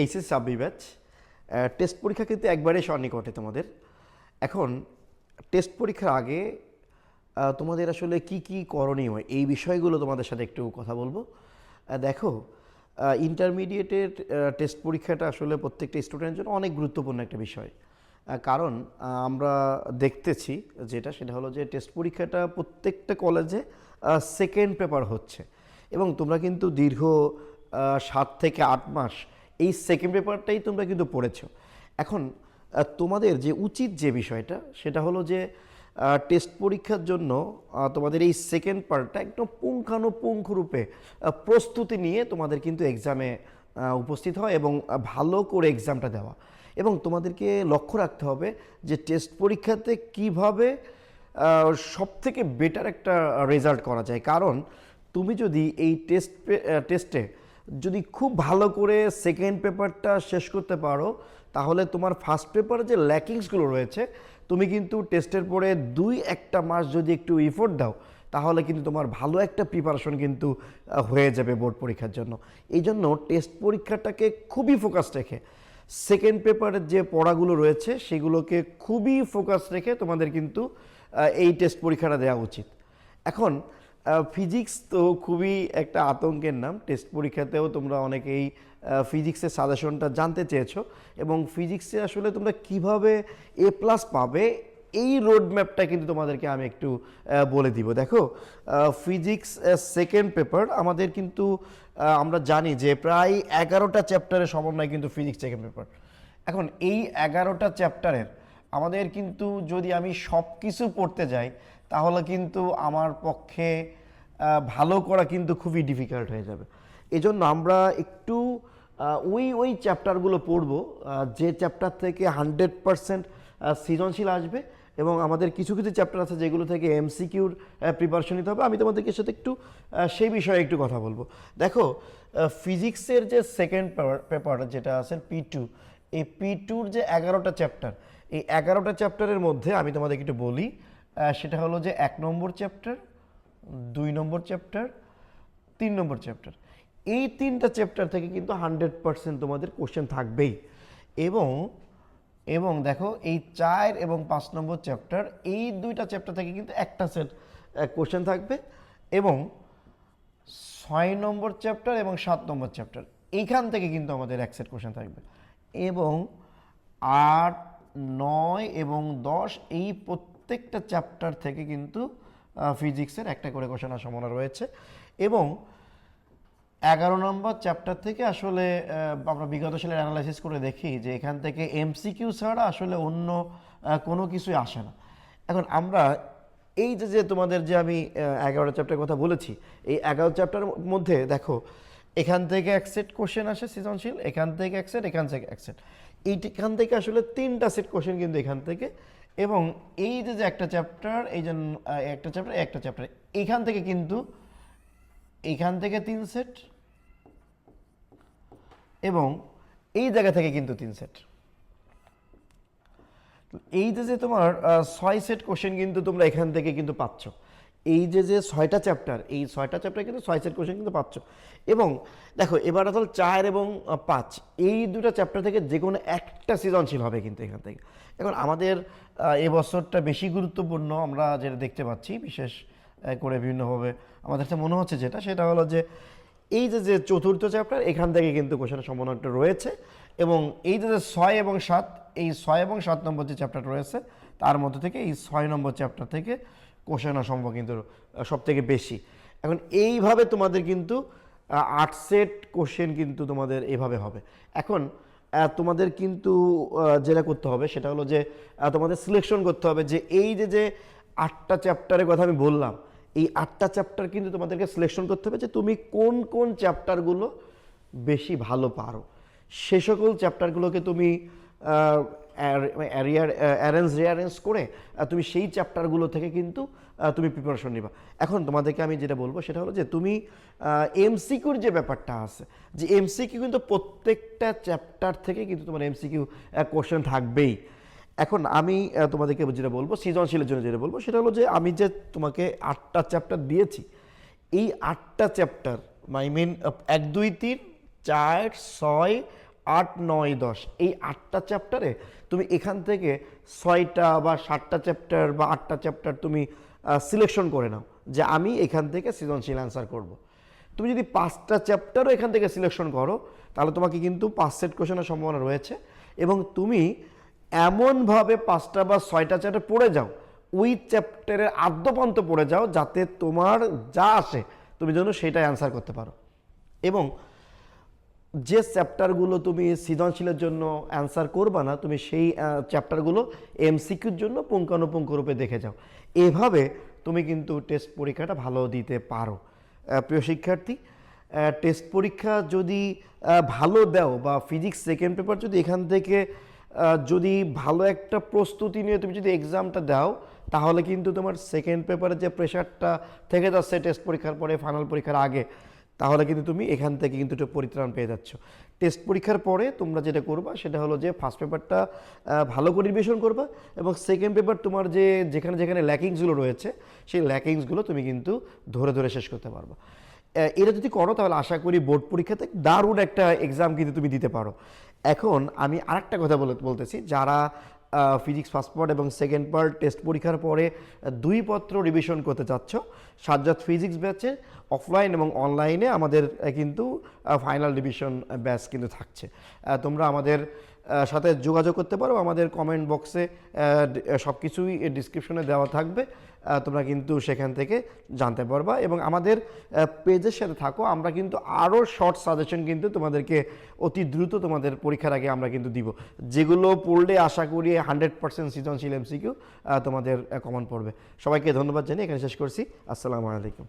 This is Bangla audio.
এইচএস সাবি ব্যাচ টেস্ট পরীক্ষা কিন্তু একবারে সন্নিকটে তোমাদের। এখন টেস্ট পরীক্ষার আগে তোমাদের আসলে কি কি করণীয়, এই বিষয়গুলো তোমাদের সাথে একটু কথা বলব। দেখো ইন্টারমিডিয়েটের টেস্ট পরীক্ষাটা আসলে প্রত্যেকটা স্টুডেন্টের জন্য অনেক গুরুত্বপূর্ণ একটা বিষয়। কারণ আমরা দেখতেছি যেটা, সেটা হলো যে টেস্ট পরীক্ষাটা প্রত্যেকটা কলেজে সেকেন্ড পেপার হচ্ছে। এবং তোমরা কিন্তু দীর্ঘ সাত থেকে আট মাস এই সেকেন্ড পেপারটাই তোমরা কিন্তু পড়েছো। এখন তোমাদের যে উচিত যে বিষয়টা, সেটা হলো যে টেস্ট পরীক্ষার জন্য তোমাদের এই সেকেন্ড পার্টটা একদম পুঙ্খানুপুঙ্খ রূপে প্রস্তুতি নিয়ে তোমাদের কিন্তু এক্সামে উপস্থিত হয় এবং ভালো করে এক্সামটা দেওয়া। এবং তোমাদেরকে লক্ষ্য রাখতে হবে যে টেস্ট পরীক্ষাতে কীভাবে সব থেকে বেটার একটা রেজাল্ট করা যায়। কারণ, তুমি যদি এই টেস্ট টেস্টে যদি খুব ভালো করে সেকেন্ড পেপারটা শেষ করতে পারো, তাহলে তোমার ফার্স্ট পেপারে যে ল্যাকিংসগুলো রয়েছে, তুমি কিন্তু টেস্টের পরে দুই একটা মাস যদি একটু ইফোর্ট দাও, তাহলে কিন্তু তোমার ভালো একটা প্রিপারেশন কিন্তু হয়ে যাবে বোর্ড পরীক্ষার জন্য। এই জন্য টেস্ট পরীক্ষাটাকে খুবই ফোকাস রেখে সেকেন্ড পেপারের যে পড়াগুলো রয়েছে, সেগুলোকে খুবই ফোকাস রেখে তোমাদের কিন্তু এই টেস্ট পরীক্ষাটা দেওয়া উচিত। এখন ফিজিক্স তো খুবই একটা আতঙ্কের নাম। টেস্ট পরীক্ষাতেও তোমরা অনেকেই ফিজিক্সের সাজেশনটা জানতে চেয়েছো এবং ফিজিক্সে আসলে তোমরা কীভাবে এ প্লাস পাবে এই রোড ম্যাপটা কিন্তু তোমাদেরকে আমি একটু বলে দিব। দেখো ফিজিক্স সেকেন্ড পেপার আমাদের কিন্তু আমরা জানি যে প্রায় এগারোটা চ্যাপ্টারের সমন্বয় কিন্তু ফিজিক্স সেকেন্ড পেপার এখন এই এগারোটা চ্যাপ্টারের আমাদের কিন্তু যদি আমি সব কিছু পড়তে যাই তাহলে কিন্তু আমার পক্ষে ভালো করা কিন্তু খুবই ডিফিকাল্ট হয়ে যাবে। এজন্য আমরা একটু ওই ওই চ্যাপ্টারগুলো পড়ব যে চ্যাপ্টার থেকে হান্ড্রেড পারসেন্ট সৃজনশীল আসবে এবং আমাদের কিছু কিছু চ্যাপ্টার আছে যেগুলো থেকে এমসিকিউর প্রিপারেশন নিতে হবে। আমি তোমাদেরকে সাথে একটু সেই বিষয়ে একটু কথা বলব। দেখো ফিজিক্সের যে সেকেন্ড পেপার যেটা আছে পি টু এই পি টুর যে এগারোটা চ্যাপ্টার এই এগারোটা চ্যাপ্টারের মধ্যে আমি তোমাদেরকে একটু বলি সেটা হলো যে এক নম্বর চ্যাপ্টার দুই নম্বর চ্যাপ্টার তিন নম্বর চ্যাপ্টার এই তিনটা চ্যাপ্টার থেকে কিন্তু হান্ড্রেড পার্সেন্ট তোমাদের কোশ্চেন থাকবেই। এবং এবং দেখো, এই চার এবং পাঁচ নম্বর চ্যাপ্টার এই দুইটা চ্যাপ্টার থেকে কিন্তু একটা সেট কোশ্চেন থাকবে। এবং ছয় নম্বর চ্যাপ্টার এবং সাত নম্বর চ্যাপ্টার এইখান থেকে কিন্তু আমাদের এক সেট কোশ্চেন থাকবে। এবং আট, নয় এবং দশ এই প্রত্যেকটা চ্যাপ্টার থেকে কিন্তু ফিজিক্সের একটা করে কোশ্চেন সম্ভাবনা রয়েছে এবং এগারো নম্বর চ্যাপ্টার থেকে আসলে আমরা বিগত সালের অ্যানালাইসিস করে দেখি যে এখান থেকে এমসিকিউ ছাড়া আসলে অন্য কোনো কিছুই আসে না। এখন আমরা এই যে যে তোমাদের যে আমি এগারো চ্যাপ্টারের কথা বলেছি, এই এগারো চ্যাপ্টারের মধ্যে দেখো, এখান থেকে এক সেট কোশ্চেন আসে সৃজনশীল, এখান থেকে এক সেট এখান থেকে এক সেট এইখান থেকে আসলে তিনটা সেট কোশ্চেন কিন্তু এখান থেকে এবং এই যে যে একটা চ্যাপ্টার এই যে একটা চ্যাপ্টার একটা চ্যাপ্টার এখান থেকে কিন্তু, এখান থেকে তিন সেট এবং এই জায়গা থেকে কিন্তু তিন সেট এই যে যে তোমার ছয় সেট কোশ্চেন কিন্তু তোমরা এখান থেকে কিন্তু পাচ্ছ। এই যে যে ছয়টা চ্যাপ্টার এই ছয়টা চ্যাপ্টার কিন্তু ছয় সেট কোশ্চেন কিন্তু পাচ্ছ। এবং দেখো এবার আসলে চার এবং পাঁচ এই দুটো চ্যাপ্টার থেকে যে কোনো একটা সৃজনশীল হবে কিন্তু এখান থেকে। এখন আমাদের আহ, এ বছরটা বেশি গুরুত্বপূর্ণ আমরা যেটা দেখতে পাচ্ছি বিশেষ করে বিভিন্নভাবে আমাদের কাছে মনে হচ্ছে যেটা সেটা হলো যে এই যে যে চতুর্থ চ্যাপ্টার এখান থেকে কিন্তু কোশ্চেনের সম্ভাবনাটা রয়েছে এবং এই যে যে ছয় এবং সাত এই ছয় এবং সাত নম্বর যে চ্যাপ্টার রয়েছে তার মধ্যে থেকে এই ছয় নম্বর চ্যাপ্টার থেকে কোশ্চেন সম্ভব কিন্তু সব থেকে বেশি। এখন এইভাবে তোমাদের কিন্তু আট সেট কোশ্চেন কিন্তু তোমাদের এভাবে হবে। এখন তোমাদের কিন্তু যেটা করতে হবে সেটা হলো যে তোমাদের সিলেকশন করতে হবে যে এই যে যে আটটা চ্যাপ্টারের কথা আমি বললাম, এই আটটা চ্যাপ্টার কিন্তু তোমাদেরকে সিলেকশন করতে হবে যে তুমি কোন কোন চ্যাপ্টারগুলো বেশি ভালো পারো। সে সকল চ্যাপ্টারগুলোকে তুমি অ্যারেঞ্জ রিঅ্যারেঞ্জ করে তুমি সেই চ্যাপ্টারগুলো থেকে কিন্তু তুমি প্রিপারেশন নিবা। এখন তোমাদেরকে আমি যেটা বলব সেটা হলো যে তুমি এমসিকিউর যে ব্যাপারটা আছে, যে এমসিকিউ কিন্তু প্রত্যেকটা চ্যাপ্টার থেকে কিন্তু তোমার এমসিকিউ কোশ্চেন থাকবেই। এখন আমি তোমাদেরকে যেটা বলব, সৃজনশীলের জন্য যেটা বলব, সেটা হলো যে আমি যে তোমাকে আটটা চ্যাপ্টার দিয়েছি, এই আটটা চ্যাপ্টার মাই মিন এক, দুই, তিন, চার, ছয় আট, নয়, দশ, এই আটটা চ্যাপ্টারে তুমি এখান থেকে ছয়টা বা সাতটা চ্যাপ্টার বা আটটা চ্যাপ্টার তুমি সিলেকশন করে নাও যে আমি এখান থেকে সৃজনশীল অ্যান্সার করব। তুমি যদি পাঁচটা চ্যাপ্টারও এখান থেকে সিলেকশন করো, তাহলে তোমাকে কিন্তু পাঁচ সেট কোশ্চেনের সম্ভাবনা রয়েছে এবং তুমি এমনভাবে পাঁচটা বা ছয়টা চ্যাপ্টার পড়ে যাও, ওই চ্যাপ্টারের আদ্যপন্ত পড়ে যাও যাতে তোমার যা আসে তুমি যেন সেটাই অ্যান্সার করতে পারো এবং যে চ্যাপ্টারগুলো তুমি সৃজনশীলের জন্য অ্যান্সার করবা না, তুমি সেই চ্যাপ্টারগুলো এমসিকিউর জন্য পুঙ্খানুপুঙ্খ রূপে দেখে যাও। এভাবে তুমি কিন্তু টেস্ট পরীক্ষাটা ভালো দিতে পারো। প্রিয় শিক্ষার্থী টেস্ট পরীক্ষা যদি ভালো দাও বা ফিজিক্স সেকেন্ড পেপার যদি এখান থেকে যদি ভালো একটা প্রস্তুতি নিয়ে তুমি যদি এক্সামটা দাও, তাহলে কিন্তু তোমার সেকেন্ড পেপারের যে প্রেশারটা থেকে যাচ্ছে টেস্ট পরীক্ষার পরে, ফাইনাল পরীক্ষার আগে তাহলে কিন্তু তুমি এখান থেকে কিন্তু একটু পরিত্রাণ পেয়ে যাচ্ছ। টেস্ট পরীক্ষার পরে তোমরা যেটা করবা সেটা হলো যে ফার্স্ট পেপারটা ভালো করে রিভিশন করবা এবং সেকেন্ড পেপার তোমার যে, যেখানে যেখানে ল্যাকিংসগুলো রয়েছে, সেই ল্যাকিংসগুলো তুমি কিন্তু ধরে ধরে শেষ করতে পারবা। এটা যদি করো তাহলে আশা করি বোর্ড পরীক্ষাতে দারুণ একটা এক্সাম কিন্তু তুমি দিতে পারো। এখন আমি আরেকটা কথা বলে, বলতেছি, যারা ফিজিক্স ফার্স্ট পার্ট এবং সেকেন্ড পার্ট টেস্ট পরীক্ষার পরে দুই পত্র রিভিশন করতে চাচ্ছ। সাজ্জাদ ফিজিক্স ব্যাচে অফলাইন এবং অনলাইনে আমাদের কিন্তু ফাইনাল রিভিশন ব্যাচ কিন্তু থাকছে। তোমরা আমাদের সাথে যোগাযোগ করতে পারো। আমাদের কমেন্ট বক্সে সব কিছুই ডিসক্রিপশনে দেওয়া থাকবে। তোমরা কিন্তু সেখান থেকে জানতে পারবা এবং আমাদের পেজের সাথে থাকো। আমরা কিন্তু আরও শর্ট সাজেশন কিন্তু তোমাদেরকে অতি দ্রুত তোমাদের পরীক্ষার আগে আমরা কিন্তু দিব। যেগুলো পড়লে আশা করি হান্ড্রেড পার্সেন্ট সৃজনশীল এমসিকিউ তোমাদের কমন পড়বে। সবাইকে ধন্যবাদ জানিয়ে এখানে শেষ করছি। আসসালামু আলাইকুম।